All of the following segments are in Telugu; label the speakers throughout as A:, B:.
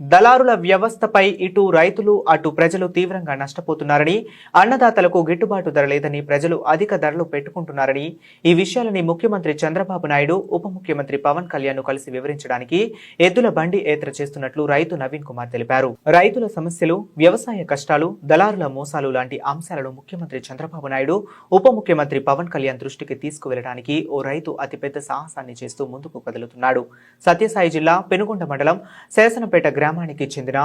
A: దళారుల వ్యవస్థపై ఇటు రైతులు అటు ప్రజలు తీవ్రంగా నష్టపోతున్నారని అన్నదాతలకు గిట్టుబాటు ధర లేదని ప్రజలు అధిక ధరలు పెట్టుకుంటున్నారని ఈ విషయాలని ముఖ్యమంత్రి చంద్రబాబు నాయుడు ఉప ముఖ్యమంత్రి పవన్ కళ్యాణ్ కలిసి వివరించడానికి ఎద్దుల బండి ఏత్ర చేస్తున్నట్లు రైతు నవీన్ కుమార్ తెలిపారు. రైతుల సమస్యలు వ్యవసాయ కష్టాలు దళారుల మోసాలు లాంటి అంశాలను ముఖ్యమంత్రి చంద్రబాబు నాయుడు ఉప ముఖ్యమంత్రి పవన్ కళ్యాణ్ దృష్టికి తీసుకువెళ్ళడానికి ఓ రైతు అతిపెద్ద సాహసాన్ని చేస్తూ ముందుకు కదులుతున్నాడు. సత్యసాయి జిల్లా పెనుగొండ మండలం శేసనపేట గ్రామానికి చెందిన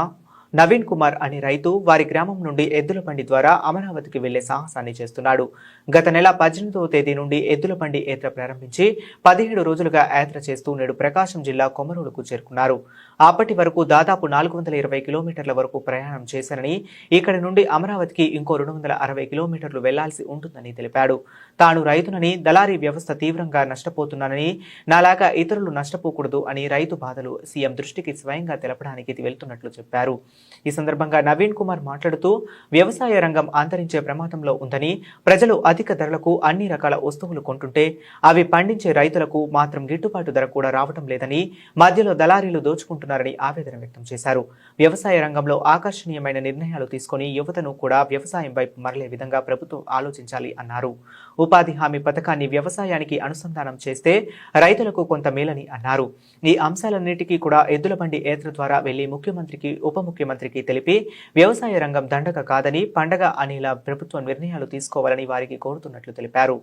A: నవీన్ కుమార్ అనే రైతు వారి గ్రామం నుండి ఎద్దుల బండి ద్వారా అమరావతికి వెళ్ళే సాహసాన్ని చేస్తున్నాడు. గత నెల పద్దెనిమిదవ తేదీ నుండి ఎద్దుల బండి యాత్ర ప్రారంభించి పదిహేడు రోజులుగా యాత్ర చేస్తూ నేడు ప్రకాశం జిల్లా కొమరూలుకు చేరుకున్నారు. అప్పటి వరకు దాదాపు నాలుగు వందల ఇరవై కిలోమీటర్ల వరకు ప్రయాణం చేశారని ఇక్కడి నుండి అమరావతికి ఇంకో రెండు వందల అరవై కిలోమీటర్లు వెళ్ళాల్సి ఉంటుందని తెలిపాడు. తాను రైతునని దళారీ వ్యవస్థ తీవ్రంగా నష్టపోతున్నానని నాలాగా ఇతరులు నష్టపోకూడదు అని రైతు బాధలు సీఎం దృష్టికి స్వయంగా తెలపడానికి వెళ్తున్నట్లు చెప్పారు. ఈ సందర్భంగా నవీన్ కుమార్ మాట్లాడుతూ వ్యవసాయ రంగం అంతరించే ప్రమాదంలో ఉందని ప్రజలు అధిక ధరలకు అన్ని రకాల వస్తువులు కొంటుంటే అవి పండించే రైతులకు మాత్రం గిట్టుబాటు ధర కూడా రావటం లేదని మధ్యలో దళారీలు దోచుకుంటున్నారని ఆవేదన వ్యక్తం చేశారు. వ్యవసాయ రంగంలో ఆకర్షణీయమైన నిర్ణయాలు తీసుకొని యువతను కూడా వ్యవసాయం వైపు మరలే విధంగా ప్రభుత్వం ఆలోచించాలి అన్నారు. ఉపాధి హామీ పథకాన్ని వ్యవసాయానికి అనుసంధానం చేస్తే రైతులకు కొంత మేలని అన్నారు. ఈ అంశాలన్నిటికీ కూడా ఎద్దుల బండి ఏత్ర ద్వారా వెళ్ళి ముఖ్యమంత్రికి ఉప ముఖ్యమంత్రి ముఖ్యమంత్రికి తెలిపి వ్యవసాయ రంగం దండగ కాదని పండగ అనేలా ప్రభుత్వం నిర్ణయాలు తీసుకోవాలని వారికి కోరుతున్నట్లు తెలిపారు.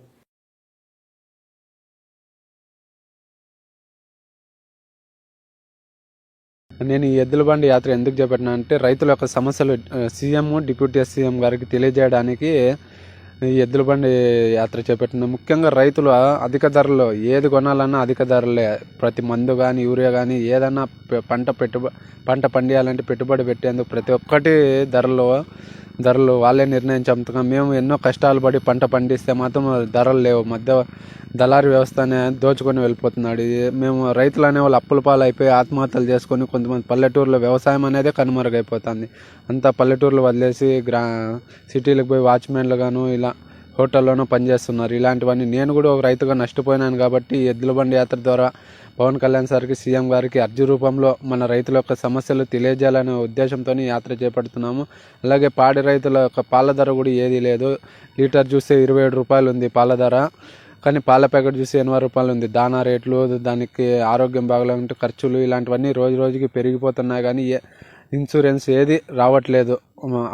B: నేను ఈ ఎద్దుల బండి యాత్ర ఎందుకు చేపట్టినా అంటే రైతుల యొక్క సమస్యలు సీఎం డిప్యూటీ సీఎం గారికి తెలియజేయడానికి ఎద్దుల బండి యాత్ర చేపట్టింది ముఖ్యంగా రైతులు అధిక ధరలు ఏది కొనాలన్నా అధిక ధరలే. ప్రతి మందు కానీ యూరియా కానీ ఏదన్నా పంట పెట్టుబడి పంట పండియాలంటే పెట్టుబడి పెట్టేందుకు ప్రతి ఒక్కటి ధరలు ధరలు వాళ్ళే నిర్ణయించంతగా మేము ఎన్నో కష్టాలు పడి పంట పండిస్తే మాత్రం ధరలు లేవు. మధ్య దళారి వ్యవస్థనే దోచుకొని వెళ్ళిపోతున్నాడు. ఇది మేము రైతులు అనేవాళ్ళు అప్పుల పాలు అయిపోయి ఆత్మహత్యలు చేసుకొని కొంతమంది పల్లెటూరులో వ్యవసాయం అనేదే కనుమరుగైపోతుంది. అంతా పల్లెటూర్లు వదిలేసి గ్రా సిటీలకు పోయి వాచ్మెన్లు గాను ఇలా హోటల్లోనూ పనిచేస్తున్నారు. ఇలాంటివన్నీ నేను కూడా ఒక రైతుగా నష్టపోయినాను కాబట్టి ఎద్దుల బండి యాత్ర ద్వారా పవన్ కళ్యాణ్ సార్కి సీఎం గారికి అర్జీ రూపంలో మన రైతుల యొక్క సమస్యలు తెలియజేయాలనే ఉద్దేశంతో యాత్ర చేపడుతున్నాము. అలాగే పాడి రైతుల యొక్క పాల ధర కూడా ఏదీ లేదు. లీటర్ చూస్తే ఇరవై ఏడు రూపాయలు ఉంది పాల ధర. కానీ పాల ప్యాకెట్ చూసి ఎనభై రూపాయలు ఉంది. దానా రేట్లు దానికి ఆరోగ్యం బాగలేకుంటే ఖర్చులు ఇలాంటివన్నీ రోజు రోజుకి పెరిగిపోతున్నాయి కానీ ఏ ఇన్సూరెన్స్ ఏది రావట్లేదు.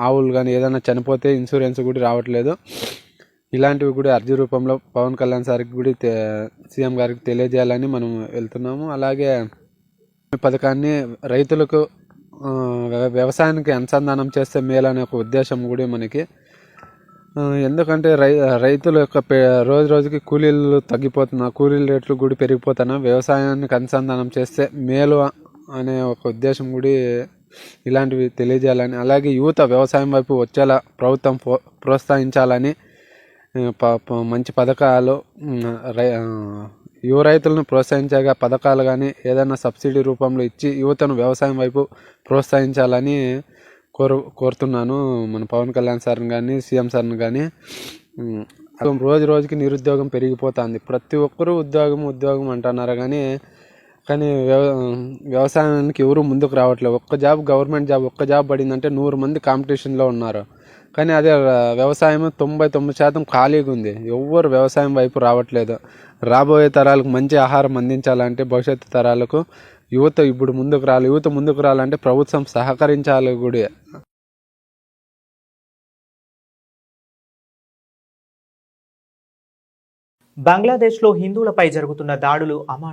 B: ఆవులు కానీ ఏదైనా చనిపోతే ఇన్సూరెన్స్ కూడా రావట్లేదు. ఇలాంటివి కూడా అర్జీ రూపంలో పవన్ కళ్యాణ్ సార్కి కూడా సీఎం గారికి తెలియజేయాలని మనం వెళ్తున్నాము. అలాగే పథకాన్ని రైతులకు వ్యవసాయానికి అనుసంధానం చేస్తే మేలు అనే ఒక ఉద్దేశం కూడా మనకి. ఎందుకంటే రై రైతుల యొక్క రోజు రోజుకి కూలీలు తగ్గిపోతున్నా కూలీల రేట్లు కూడా పెరిగిపోతున్నా వ్యవసాయానికి అనుసంధానం చేస్తే మేలు అనే ఒక ఉద్దేశం కూడా ఇలాంటివి తెలియజేయాలని అలాగే యువత వ్యవసాయం వైపు వచ్చేలా ప్రభుత్వం ప్రో- ప్రోత్సహించాలని మంచి పథకాలు రై యువ రైతులను ప్రోత్సహించగా పథకాలు కానీ ఏదైనా సబ్సిడీ రూపంలో ఇచ్చి యువతను వ్యవసాయం వైపు ప్రోత్సహించాలని కోరు కోరుతున్నాను. మన పవన్ కళ్యాణ్ సార్ని కానీ సీఎం సార్ని కానీ రోజు రోజుకి నిరుద్యోగం పెరిగిపోతుంది. ప్రతి ఒక్కరూ ఉద్యోగం ఉద్యోగం అంటున్నారు కానీ కానీ వ్యవ వ్యవసాయానికి ఎవరు ముందుకు రావట్లేదు. ఒక్క జాబ్ గవర్నమెంట్ జాబ్ ఒక్క జాబ్ పడిందంటే నూరు మంది కాంపిటీషన్లో ఉన్నారు. కానీ అదే వ్యవసాయం తొంభై తొమ్మిది శాతం ఖాళీగా ఉంది. ఎవ్వరు వ్యవసాయం వైపు రావట్లేదు. రాబోయే తరాలకు మంచి ఆహారం అందించాలంటే భవిష్యత్తు తరాలకు యువత ఇప్పుడు ముందుకు రాలి యువత ముందుకు రాలంటే ప్రభుత్వం సహకరించాలి కూడా
A: బంగ్లాదేశ్లో హిందువులపై జరుగుతున్న దాడులు అమాను